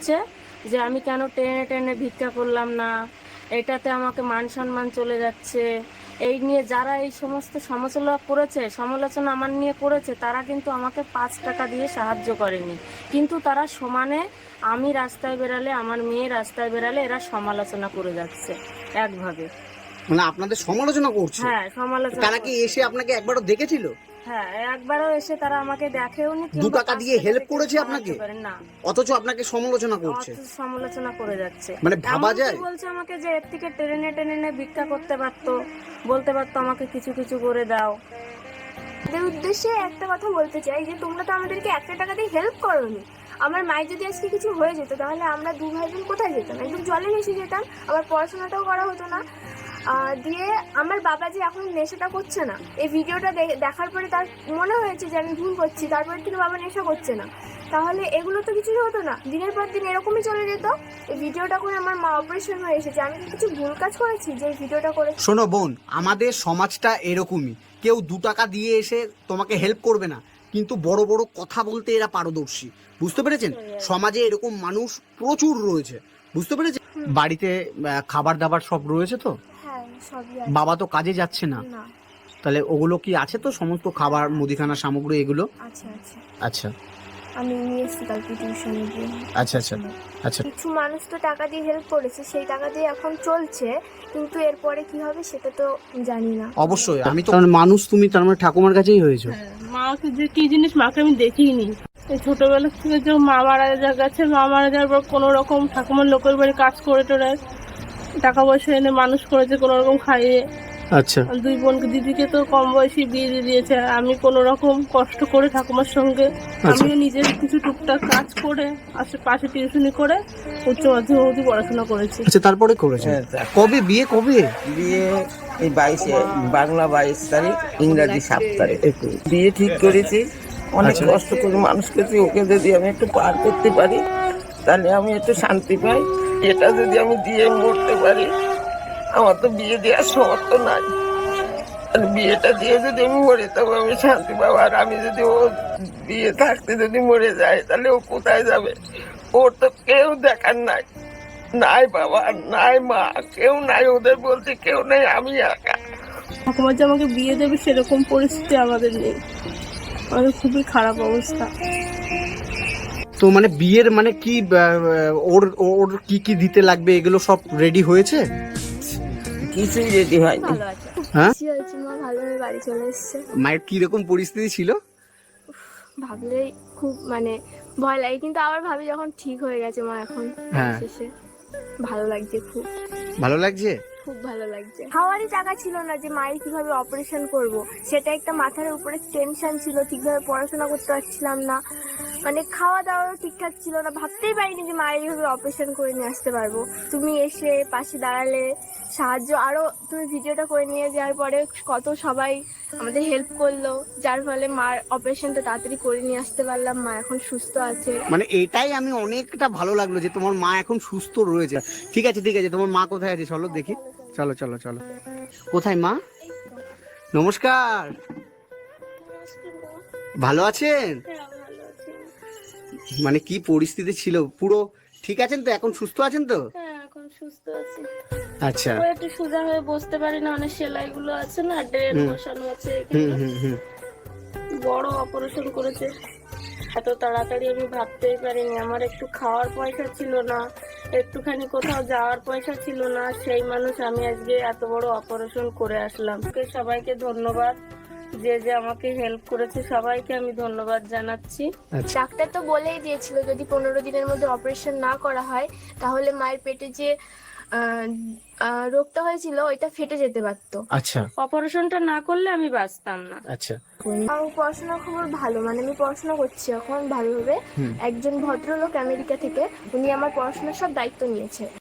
হচ্ছে যে আমি কেন টেনে টেনে ভিক্ষা করলাম না? এটাতে আমাকে মান সম্মান চলে যাচ্ছে। এই নিয়ে যারা এই সমস্ত সমালোচনা করেছে সমালোচনা আমার নিয়ে করেছে তারা কিন্তু আমাকে পাঁচ টাকা দিয়ে সাহায্য করেনি। কিন্তু তারা সমানে আমি রাস্তায় বেরালে আমার মেয়ে রাস্তায় বেরালে এরা সমালোচনা করে যাচ্ছে একভাবে। মানে আপনাদের সমালোচনা করছে? হ্যাঁ সমালোচনা তারা কি এসে আপনাকে একবারও দেখেছিল? হ্যাঁ একবারও এসে তারা আমাকে দেখেওনি দু টাকা দিয়ে থেকে করেছে আপনাকে? না। অথচ আপনাকে সমালোচনা করছে। সমালোচনা করে যাচ্ছে। মানে ভাবা যায়? বলছে আমাকে যে এর থেকে টেনে টেনে ভিক্ষা করতে পারতো বলতে পারতো আমাকে কিছু কিছু করে দাও। তাদের উদ্দেশ্যে একটা কথা বলতে চাই যে তোমরা তো আমাদেরকে একটা টাকা দিয়ে হেল্প করোনি। আমার মায়ের যদি আজকে কিছু হয়ে যেত তাহলে আমরা দু ভাই বোন কোথায় যেতাম? একদম জলে ভেসে যেতাম আবার পড়াশোনাটাও করা হতো না। দিয়ে আমার বাবা যে এখন নেশাটা করছে না। এই ভিডিওটা দেখার পরে তার মনে হয়েছে যে আমি ভুল করছি তারপরে কিন্তু বাবা নেশা করছে না। তাহলে এগুলো তো কিছুই হতো না। দিনের পর দিন এরকমই চলে যেত। এই ভিডিওটা করে আমার মা অপারেশন হয়ে এসেছে। আমি কি কিছু ভুল কাজ করেছি যে ভিডিওটা করে শোনো বোন আমাদের সমাজটা এরকমই। কেউ দু টাকা দিয়ে এসে তোমাকে হেল্প করবে না। কিন্তু বড় বড় কথা বলতে এরা পারদর্শী। বুঝতে পেরেছেন? সমাজে এরকম মানুষ প্রচুর রয়েছে। বুঝতে পেরেছেন? বাড়িতে খাবার দাবার সব রয়েছে তো? সবই আছে। বাবা তো কাজে যাচ্ছে না। না। তাহলে ওগুলো কি আছে তো? সমস্ত খাবার মুদিখানা সামগ্রী এগুলো? আচ্ছা আচ্ছা আচ্ছা। আমি নিয়ে এসেছি কালকে টিউশনে গিয়ে। আচ্ছা আচ্ছা। আচ্ছা। কিছু মানুষ তো টাকা দিয়ে হেল্প করেছে সেই টাকা দিয়ে এখন চলছে। কিন্তু এরপরে কি হবে সেটা তো জানি না। অবশ্যই আমি তো মানুষ তুমি তার মানে ঠাকুমার কাছেই হয়েছো। হ্যাঁ, মাকে যে কি জিনিস মাকে আমি দেখিনি। এই ছোটবেলা থেকে যে মা মারা যা গেছে মা মারা যাওয়ার পর কোনো রকম ঠাকুমার লোকের বাড়ি কাজ করে টোরে টাকা পয়সা এনে মানুষ করেছে কোনো রকম খাইয়ে। আচ্ছা। দুই বোনকে দিদিকে তো কম বয়সী বিয়ে দিয়ে দিয়েছে। আর আমি কোনো রকম কষ্ট করে ঠাকুমার সঙ্গে আমিও নিজের কিছু টুকটাক কাজ করে আশেপাশে টিউশনি করে উচ্চ মাধ্যমিক অবধি পড়াশোনা করেছি। আচ্ছা তারপরে করেছে হ্যাঁ, কবে বিয়ে কবে? বিয়ে এই বাইশে বাংলা বাইশ তারিখ ইংরাজি সাত তারিখ। বিয়ে ঠিক করেছি। অনেক আচ্ছা। কষ্ট করে মানুষ করছি ওকে যদি আমি একটু পার করতে পারি তাহলে আমি একটু শান্তি পাই। এটা যদি আমি দিয়ে মরতে পারি, আমার তো বিয়ে দেওয়ার সমর্থ নাই। আর বিয়েটা দিয়ে যদি আমি মরে, তবে আমি শান্তি পাবো। আর আমি যদি ও বিয়ে থাকতে যদি মরে যায়, তাহলে ও কোথায় যাবে? ওর তো কেউ দেখার নাই। নাই বাবা, নাই মা, কেউ নাই ওদের বলতে, কেউ নাই, আমি একা। ঠাকুমার যে আমাকে বিয়ে দেবে সেরকম পরিস্থিতি আমাদের নেই। আমাদের খুবই খারাপ অবস্থা। তো মানে বিয়ের মানে কি ওর ওর কি কি দিতে লাগবে এগুলো সব রেডি হয়েছে? কিছুই রেডি হয়নি। হ্যাঁ? খুশি হয়েছি মা ভালোভাবে বাড়ি চলে এসছে। মায়ের কি রকম পরিস্থিতি ছিল? ভাবলেই খুব মানে ভয় লাগে কিন্তু আবার ভাবি যখন ঠিক হয়ে গেছে মা এখন হ্যাঁ। ভালো লাগছে খুব। ভালো লাগছে? খুব ভালো লাগছে। খাওয়ারই টাকা ছিল না যে মায়ের কীভাবে অপারেশন করব। সেটা একটা মাথার উপরে টেনশন ছিল ঠিকভাবে পড়াশোনা করতে পারছিলাম না। মানে খাওয়া দাওয়াও ঠিকঠাক ছিল না ভাবতেই পারিনি যে মায়ের এইভাবে অপারেশন করে নিয়ে আসতে পারব। তুমি এসে পাশে দাঁড়ালে সাহায্য আরও তুমি ভিডিওটা করে নিয়ে যাওয়ার পরে কত সবাই আমাদের হেল্প করল যার ফলে মার অপারেশনটা তাড়াতাড়ি করে নিয়ে আসতে পারলাম মা এখন সুস্থ আছে। মানে এটাই আমি অনেকটা ভালো লাগল যে তোমার মা এখন সুস্থ রয়েছে। ঠিক আছে ঠিক আছে তোমার মা কোথায় আছে? চলো দেখি। চলো চলো চলো। কোথায় মা? নমস্কার। ভালো আছেন? মানে কি পরিস্থিতি ছিল? পুরো ঠিক আছেন তো? এখন সুস্থ আছেন তো? হ্যাঁ এখন সুস্থ আছি। আচ্ছা। একটু সোজা হয়ে বসতে পারি না অনেক সেলাই গুলো আছে না ড্রেন। বসানো আছে হুম হুম হুম। বড় অপারেশন করেছে। এত তাড়াতাড়ি আমি ভাবতেই পারিনি। আমার একটু খাওয়ার পয়সা ছিল না একটুখানি কোথাও যাওয়ার পয়সা ছিল না সেই মানুষ আমি আজকে এত বড় অপারেশন করে আসলাম। ওকে সবাইকে ধন্যবাদ যে যে আমাকে হেল্প করেছে সবাইকে আমি ধন্যবাদ জানাচ্ছি। আচ্ছা। ডাক্তার তো বলেই দিয়েছিল যদি পনেরো দিনের মধ্যে অপারেশন না করা হয় তাহলে মায়ের পেটে যে রোগটা হয়েছিল ওইটা ফেটে যেতে পারতো। আচ্ছা। অপারেশনটা না করলে আমি বাঁচতাম না। আচ্ছা। আর পড়াশোনা খবর ভালো মানে আমি পড়াশোনা করছি এখন ভালোভাবে। একজন ভদ্রলোক আমেরিকা থেকে উনি আমার পড়াশোনার সব দায়িত্ব নিয়েছে।